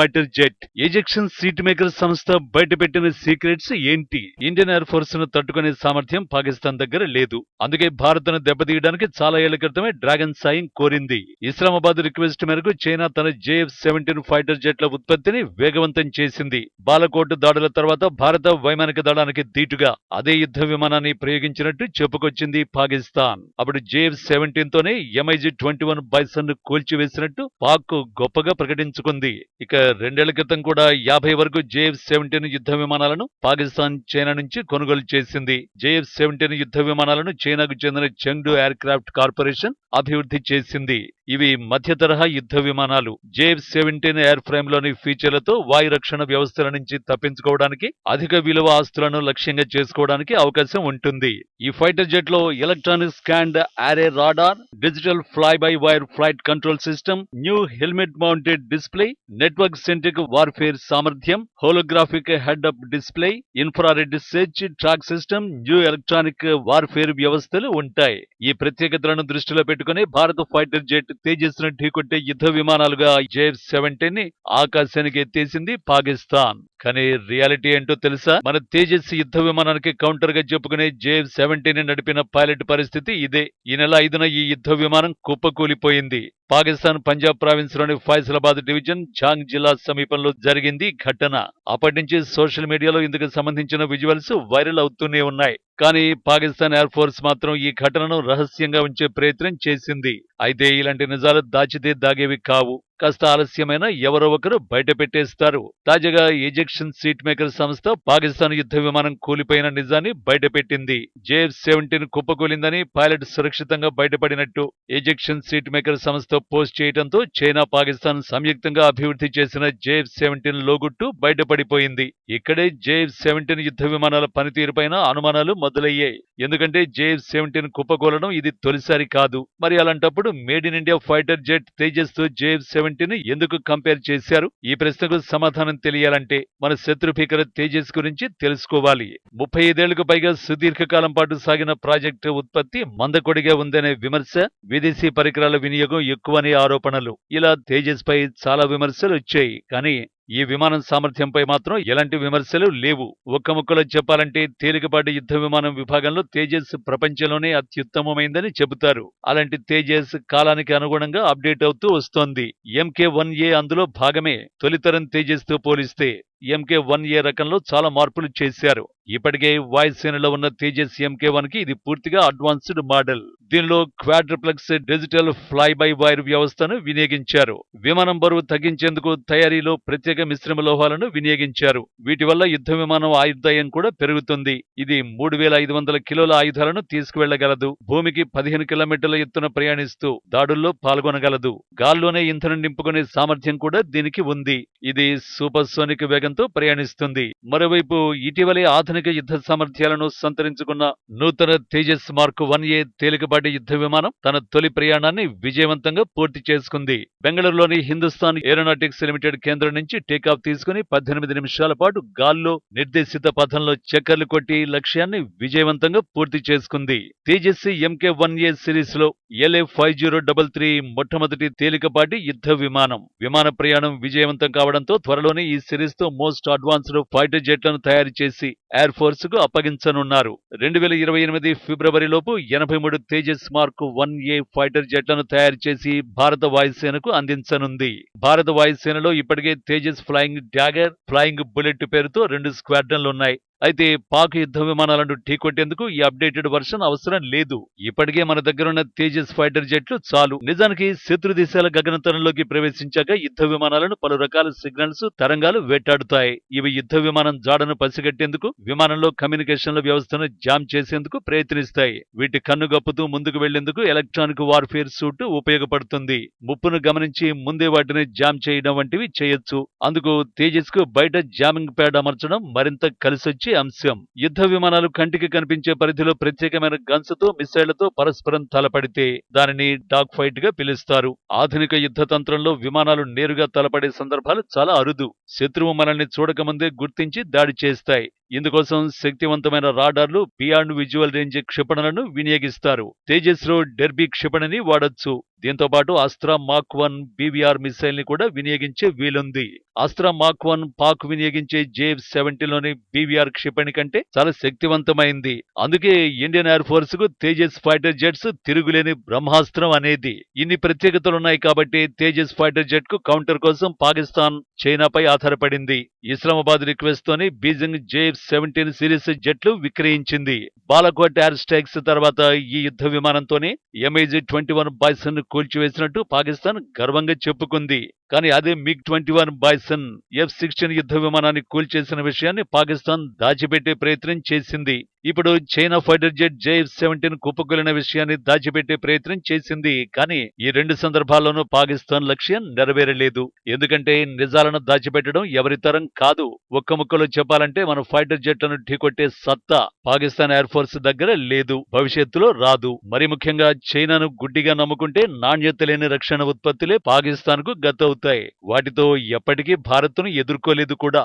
Fighter jet. Ejection seat maker సంస్థ బయటపెట్టిన secrets ఏంటి? ఇండియన్ ఎయిర్ ఫోర్స్ను తట్టుకునే సామర్థ్యం పాకిస్తాన్ దగ్గర లేదు. అందుకే భారత్ను దెబ్బతీయడానికి చాలా ఏళ్ళ క్రితమే డ్రాగన్ సాయం కోరింది. ఇస్లామాబాద్ రిక్వెస్ట్ మేరకు చైనా తన జేఎఫ్ సెవెంటీన్ ఫైటర్ జెట్ల ఉత్పత్తిని వేగవంతం చేసింది. బాలకోట్ దాడుల తర్వాత భారత వైమానిక దళానికి దీటుగా అదే యుద్ధ విమానాన్ని ప్రయోగించినట్టు చెప్పుకొచ్చింది పాకిస్తాన్. అప్పుడు జేఎఫ్ సెవెంటీన్ తోనే ఎంఐజీ ట్వంటీ వన్ బైసన్ను కూల్చివేసినట్టు పాక్ గొప్పగా ప్రకటించుకుంది. ఇక రెండేళ్ళ క్రితం కూడా యాభై వరకు జేఎఫ్ సెవెంటీన్ యుద్ధ విమానాలను పాకిస్తాన్ చైనా నుంచి కొనుగోలు చేసింది. జేఎఫ్ సెవెంటీన్ యుద్ధ విమానాలను చైనాకు చెందిన చెంగ్డు ఎయిర్ క్రాఫ్ట్ కార్పొరేషన్ అభివృద్ధి చేసింది. ఇవి మధ్య తరహా యుద్ధ విమానాలు. జేఎఫ్ సెవెంటీన్ ఎయిర్ ఫ్రేమ్లోని ఫీచర్లతో వాయు రక్షణ వ్యవస్థల నుంచి తప్పించుకోవడానికి అధిక విలువ ఆస్తులను లక్ష్యంగా చేసుకోవడానికి అవకాశం ఉంటుంది. ఈ fighter జెట్లో electronic scanned array radar digital fly by wire flight control system new helmet mounted display network centric warfare సామర్థ్యం holographic head up display infrared search track system new electronic warfare వ్యవస్థలు ఉంటాయి. ఈ ప్రత్యేకతలను దృష్టిలో పెట్టుకుని భారత ఫైటర్ జెట్ తేజస్ను ఢీకొట్టే యుద్ధ విమానాలుగా JF సెవెంటీన్ని ఆకాశానికి ఎత్తేసింది పాకిస్తాన్. కానీ రియాలిటీ ఏంటో తెలుసా? మన తేజస్ యుద్ధ విమానానికి కౌంటర్గా చెప్పుకునే జేఎఫ్ సెవెంటీన్ నడిపిన పైలట్ పరిస్థితి ఇదే. ఈ నెల ఐదున ఈ యుద్ధ విమానం కుప్పకూలిపోయింది. పాకిస్తాన్ పంజాబ్ ప్రావిన్స్లోని ఫైసలాబాద్ డివిజన్ ఝాంగ్ జిల్లా సమీపంలో జరిగింది ఘటన. అప్పటి నుంచి సోషల్ మీడియాలో ఇందుకు సంబంధించిన విజువల్స్ వైరల్ అవుతూనే ఉన్నాయి. కానీ పాకిస్తాన్ ఎయిర్ ఫోర్స్ మాత్రం ఈ ఘటనను రహస్యంగా ఉంచే ప్రయత్నం చేసింది. అయితే ఇలాంటి నిజాలు దాచితే దాగేవి కావు. కాస్త ఆలస్యమైన ఎవరో ఒకరు బయట పెట్టేస్తారు తాజాగా ఎజెక్షన్ సీట్ మేకర్ సంస్థ పాకిస్తాన్ యుద్ధ విమానం కూలిపోయిన నిజాన్ని బయటపెట్టింది. జేఎఫ్ సెవెంటీన్ కుప్పకూలిందని పైలట్ సురక్షితంగా బయటపడినట్టు ఎజెక్షన్ సీట్ మేకర్ సంస్థ పోస్ట్ చేయడంతో చైనా పాకిస్తాన్ సంయుక్తంగా అభివృద్ధి చేసిన జేఎఫ్ సెవెంటీన్ లోగుట్టు బయటపడిపోయింది. ఇక్కడే జేఎఫ్ సెవెంటీన్ యుద్ధ విమానాల పనితీరుపైన అనుమానాలు మొదలయ్యాయి. ఎందుకంటే జేఎఫ్ సెవెంటీన్ కుప్పకూలడం ఇది తొలిసారి కాదు. మరి అలాంటప్పుడు made in India fighter jet తేజస్తో JF seventeen ఎందుకు కంపేర్ చేశారు? ఈ ప్రశ్నకు సమాధానం తెలియాలంటే మన శత్రు భీకర తేజస్ గురించి తెలుసుకోవాలి. ముప్పై ఐదేళ్ళకు పైగా సుదీర్ఘకాలం పాటు సాగిన ప్రాజెక్టు ఉత్పత్తి మందకొడిగా ఉందనే విమర్శ విదేశీ పరికరాల వినియోగం ఎక్కువనే ఆరోపణలు. ఇలా తేజస్ పై చాలా విమర్శలు వచ్చాయి. కానీ ఈ విమానం సామర్థ్యంపై మాత్రం ఎలాంటి విమర్శలు లేవు. ఒక్క ముక్కలో చెప్పాలంటే తేలికపాటి యుద్ధ విమానం విభాగంలో తేజస్ ప్రపంచంలోనే అత్యుత్తమమైందని చెబుతారు. అలాంటి తేజస్ కాలానికి అనుగుణంగా అప్డేట్ అవుతూ వస్తోంది. ఎంకే వన్ ఏ అందులో భాగమే తొలితరం తేజస్తో పోలిస్తే. ఎంకే వన్ ఏ రకంలో చాలా మార్పులు చేశారు. ఇప్పటికే వాయుసేనలో ఉన్న తేజస్ ఎంకే వన్కి ఇది పూర్తిగా అడ్వాన్స్డ్ మోడల్. దీనిలో quadruplex digital fly by wire వ్యవస్థను వినియోగించారు. విమానం బరువు తగ్గించేందుకు తయారీలో ప్రత్యేక మిశ్రమ లోహాలను వినియోగించారు. వీటి వల్ల యుద్ధ విమానం ఆయుర్దాయం కూడా పెరుగుతుంది. ఇది మూడు వేల ఐదు వందల కిలోల ఆయుధాలను తీసుకువెళ్ళగలదు భూమికి పదిహేను కిలోమీటర్ల ఎత్తున ప్రయాణిస్తూ దాడుల్లో పాల్గొనగలదు. గాల్లోనే ఇంధనం నింపుకునే సామర్థ్యం కూడా దీనికి ఉంది. ఇది సూపర్సోనిక్ వేగం వేగంతో ప్రయాణిస్తుంది. మరోవైపు ఇటీవలే ఆధునిక యుద్ధ సామర్థ్యాలను సంతరించుకున్న నూతన తేజస్ మార్క్ వన్ ఏ తేలికపాటి యుద్ధ విమానం తన తొలి ప్రయాణాన్ని విజయవంతంగా పూర్తి చేసుకుంది. బెంగళూరులోని హిందుస్థాన్ ఏరోనాటిక్స్ లిమిటెడ్ కేంద్రం నుంచి టేకాఫ్ తీసుకుని పద్దెనిమిది నిమిషాల పాటు గాల్లో నిర్దేశిత పథంలో చక్కర్లు కొట్టి లక్ష్యాన్ని విజయవంతంగా పూర్తి చేసుకుంది. తేజస్ ఎంకే వన్ ఏ సిరీస్లో LA five zero double three మొట్టమొదటి తేలికపాటి యుద్ధ విమానం. విమాన ప్రయాణం విజయవంతం కావడంతో త్వరలోనే ఈ సిరీస్తో మోస్ట్ అడ్వాన్స్డ్ ఫైటర్ జెట్లను తయారు చేసి ఎయిర్ ఫోర్స్కు అప్పగించనున్నారు. రెండు వేల ఇరవై ఎనిమిది ఫిబ్రవరిలోపు ఎనభై మూడు Tejas mark one A fighter జెట్లను తయారు చేసి భారత వాయుసేనకు అందించనుంది. భారత వాయుసేనలో ఇప్పటికే Tejas flying dagger flying bullet పేరుతో రెండు స్క్వాడ్రన్లున్నాయి. అయితే పాక్ యుద్ధ విమానాలను ఢీకొట్టేందుకు ఈ అప్డేటెడ్ వర్షన్ అవసరం లేదు. ఇప్పటికే మన దగ్గరున్న తేజస్ ఫైటర్ జెట్లు చాలు. నిజానికి శత్రు దేశాల గగనతలంలోకి ప్రవేశించాక యుద్ధ విమానాలను పలు రకాల సిగ్నల్స్ తరంగాలు వేటాడుతాయి. ఇవి యుద్ధ విమానం జాడను పసిగట్టేందుకు విమానంలో కమ్యూనికేషన్ల వ్యవస్థను జామ్ చేసేందుకు ప్రయత్నిస్తాయి. వీటి కన్ను గప్పుతూ ముందుకు వెళ్ళేందుకు ఎలక్ట్రానిక్ వార్ఫేర్ సూట్ ఉపయోగపడుతుంది. ముప్పును గమనించి ముందే వాటిని జామ్ చేయడం వంటివి చేయొచ్చు. అందుకు తేజస్కు బయట జామింగ్ ప్యాడ్ అమర్చడం మరింత కలిసొచ్చే అంశం. యుద్ధ విమానాలు కంటికి కనిపించే పరిధిలో ప్రత్యేకమైన గన్సుతో మిసైళ్ళతో పరస్పరం తలపడితే దానిని డాగ్ ఫైట్గా పిలుస్తారు. ఆధునిక యుద్ధ తంత్రంలో విమానాలు నేరుగా తలపడే సందర్భాలు చాలా అరుదు. శత్రువు మనల్ని చూడకముందే గుర్తించి దాడి చేస్తాయి. ఇందుకోసం శక్తివంతమైన రాడార్లు బియాండ్ విజువల్ రేంజ్ క్షిపణలను వినియోగిస్తారు. తేజస్లో డెర్బీ క్షిపణిని వాడొచ్చు. దీంతో పాటు మాక్ వన్ బీవీఆర్ మిసైల్ని కూడా వినియోగించే వీలుంది. అస్త్ర మాక్ వన్ పాక్ వినియోగించే జేఎఫ్ సెవెంటీలోని బీవీఆర్ క్షిపణి కంటే చాలా శక్తివంతమైంది. అందుకే ఇండియన్ ఎయిర్ ఫోర్స్కు తేజస్ ఫైటర్ జెట్స్ తిరుగులేని బ్రహ్మాస్త్రం అనేది. ఇన్ని ప్రత్యేకతలున్నాయి కాబట్టి తేజస్ ఫైటర్ జెట్కు కౌంటర్ కోసం పాకిస్తాన్ చైనాపై ఆధారపడింది. ఇస్లామాబాద్ రిక్వెస్ట్ తోని బీజింగ్ జేఎఫ్ సెవెంటీన్ సిరీస్ జెట్లు విక్రయించింది. బాలకోట్ ఎయిర్ స్ట్రైక్స్ తర్వాత ఈ యుద్ధ విమానంతోనే ఎంఐజీ ట్వంటీ వన్ బాయ్సన్ కూల్చివేసినట్టు పాకిస్తాన్ గర్వంగా చెప్పుకుంది. కానీ అదే MiG twenty one bison F sixteen యుద్ధ విమానాన్ని కూల్చేసిన విషయాన్ని పాకిస్తాన్ దాచిపెట్టే ప్రయత్నం చేసింది. ఇప్పుడు China fighter jet JF seventeen కుప్పకూలిన విషయాన్ని దాచిపెట్టే ప్రయత్నం చేసింది. కానీ ఈ రెండు సందర్భాల్లోనూ పాకిస్తాన్ లక్ష్యం నెరవేరలేదు. ఎందుకంటే నిజాలను దాచిపెట్టడం ఎవరి తరం కాదు. ఒక్క ముక్కలో చెప్పాలంటే మన ఫైటర్ జెట్లను ఢీకొట్టే సత్తా పాకిస్తాన్ ఎయిర్ ఫోర్స్ దగ్గర లేదు. భవిష్యత్తులో రాదు. మరి ముఖ్యంగా చైనాను గుడ్డిగా నమ్ముకుంటే నాణ్యత లేని రక్షణ ఉత్పత్తులే పాకిస్తాన్కు గతవుతాయి వాటితో ఎప్పటికీ భారత్ను ఎదుర్కోలేదు కూడా.